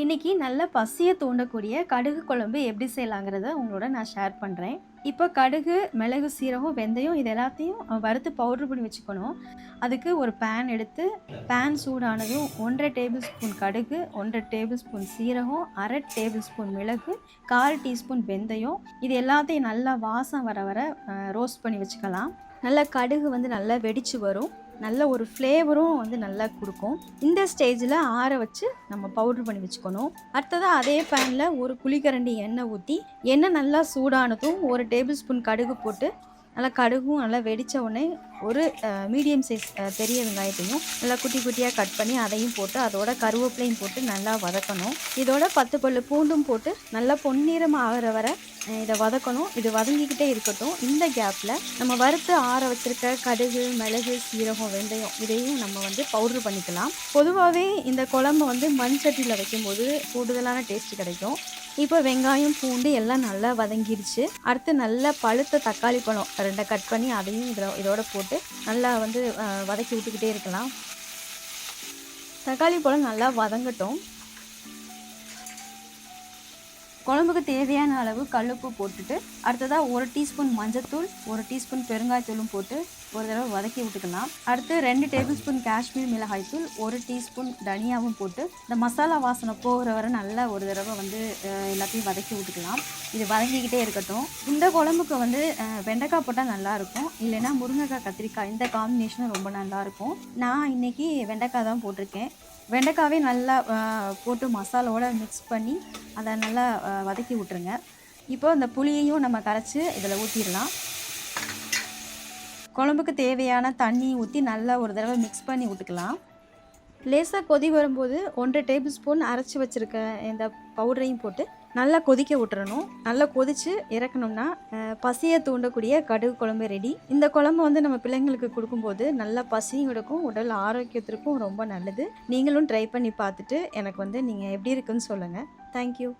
இன்னைக்கு நல்ல பசியை தூண்டக்கூடிய கடுகு குழம்பு எப்படி செய்யலாங்கிறத உங்களோட நான் ஷேர் பண்ணுறேன் இப்போ கடுகு மிளகு சீரகம் வெந்தயம் இது எல்லாத்தையும் வறுத்து பவுட்ரு பண்ணி வச்சுக்கணும். அதுக்கு ஒரு பேன் எடுத்து பேன் சூடானதும் ஒன்றரை டேபிள் ஸ்பூன் கடுகு ஒன்றரை டேபிள் ஸ்பூன் சீரகம் அரை டேபிள் ஸ்பூன் மிளகு கால் டீஸ்பூன் வெந்தயம். இது எல்லாத்தையும் நல்லா வாசம் வர வர ரோஸ்ட் பண்ணி வச்சுக்கலாம். நல்லா கடுகு வந்து நல்லா வெடித்து வரும். நல்ல ஒரு ஃப்ளேவரும் வந்து நல்லா கொடுக்கும். இந்த ஸ்டேஜில் ஆற வச்சு நம்ம பவுட்ரு பண்ணி வச்சுக்கணும். அடுத்ததாக அதே பேனில் ஒரு குழிக்கரண்டி எண்ணெய் ஊற்றி எண்ணெய் நல்லா சூடானதும் ஒரு டேபிள் ஸ்பூன் கடுகு போட்டு நல்லா கடுகும் நல்லா வெடித்த உடனே ஒரு மீடியம் சைஸ் பெரிய வெங்காயத்தையும் நல்லா குட்டி குட்டியாக கட் பண்ணி அதையும் போட்டு அதோட கருவேப்பிலையும் போட்டு நல்லா வதக்கணும். இதோட பத்து பல்லு பூண்டும் போட்டு நல்லா பொன்னிறம் ஆகிற வரை இதை வதக்கணும். இது வதங்கிக்கிட்டே இருக்கட்டும். இந்த கேப்பில் நம்ம வறுத்து ஆற வச்சுருக்க கடுகு மிளகு சீரகம் வெந்தயம் இதையும் நம்ம வந்து பவுட்ரு பண்ணிக்கலாம். பொதுவாகவே இந்த குழம்பு வந்து மண் சட்டியில் வைக்கும்போது கூடுதலான டேஸ்ட் கிடைக்கும். இப்போ வெங்காயம் பூண்டு எல்லாம் நல்லா வதங்கிடுச்சு அடுத்து நல்லா பழுத்த தக்காளி பழம் ரெண்டை கட் பண்ணி அதையும் இதில் இதோட போட்டு நல்லா வந்து வதக்கி விட்டுக்கிட்டே இருக்கலாம். தக்காளி பழம் நல்லா வதங்கட்டும். குழம்புக்கு தேவையான அளவு கல்லுப்பு போட்டுட்டு அடுத்ததாக ஒரு டீஸ்பூன் மஞ்சத்தூள் ஒரு டீஸ்பூன் பெருங்காயத்தூளும் போட்டு ஒரு தடவை வதக்கி விட்டுக்கலாம். அடுத்து ரெண்டு டேபிள் ஸ்பூன் காஷ்மீர் மிளகாய் தூள் ஒரு டீஸ்பூன் தனியாவும் போட்டு இந்த மசாலா வாசனை போகிற வரை நல்லா ஒரு தடவை வந்து எல்லாத்தையும் வதக்கி விட்டுக்கலாம். இது வதங்கிக்கிட்டே இருக்கட்டும். இந்த குழம்புக்கு வந்து வெண்டைக்காய் போட்டால் நல்லாயிருக்கும். இல்லைன்னா முருங்கைக்காய் கத்திரிக்காய் இந்த காம்பினேஷனும் ரொம்ப நல்லாயிருக்கும். நான் இன்னைக்கு வெண்டைக்காய் தான் போட்டிருக்கேன். வெண்டைக்காவே நல்லா போட்டு மசாலாவோட மிக்ஸ் பண்ணி அதை நல்லா வதக்கி விட்டுருங்க. இப்போ அந்த புளியையும் நம்ம கரைச்சி இதில் ஊற்றிடலாம் குழம்புக்கு தேவையான தண்ணி ஊற்றி நல்லா ஒரு தடவை மிக்ஸ் பண்ணி விட்டுக்கலாம். லேசாக கொதி வரும்போது ஒன்றரை டேபிள் ஸ்பூன் அரைச்சி வச்சுருக்க இந்த பவுடரையும் போட்டு நல்லா கொதிக்க விட்டுறணும். நல்லா கொதித்து இறக்கணும்னா பசியை தூண்டக்கூடிய கடுகு குழம்பு ரெடி இந்த குழம்பு வந்து நம்ம பிள்ளைங்களுக்கு கொடுக்கும்போது நல்லா பசியும் எடுக்கும் உடல் ஆரோக்கியத்திற்கும் ரொம்ப நல்லது. நீங்களும் ட்ரை பண்ணி பார்த்துட்டு எனக்கு வந்து நீங்கள் எப்படி இருக்குன்னு சொல்லுங்கள் தேங்க்யூ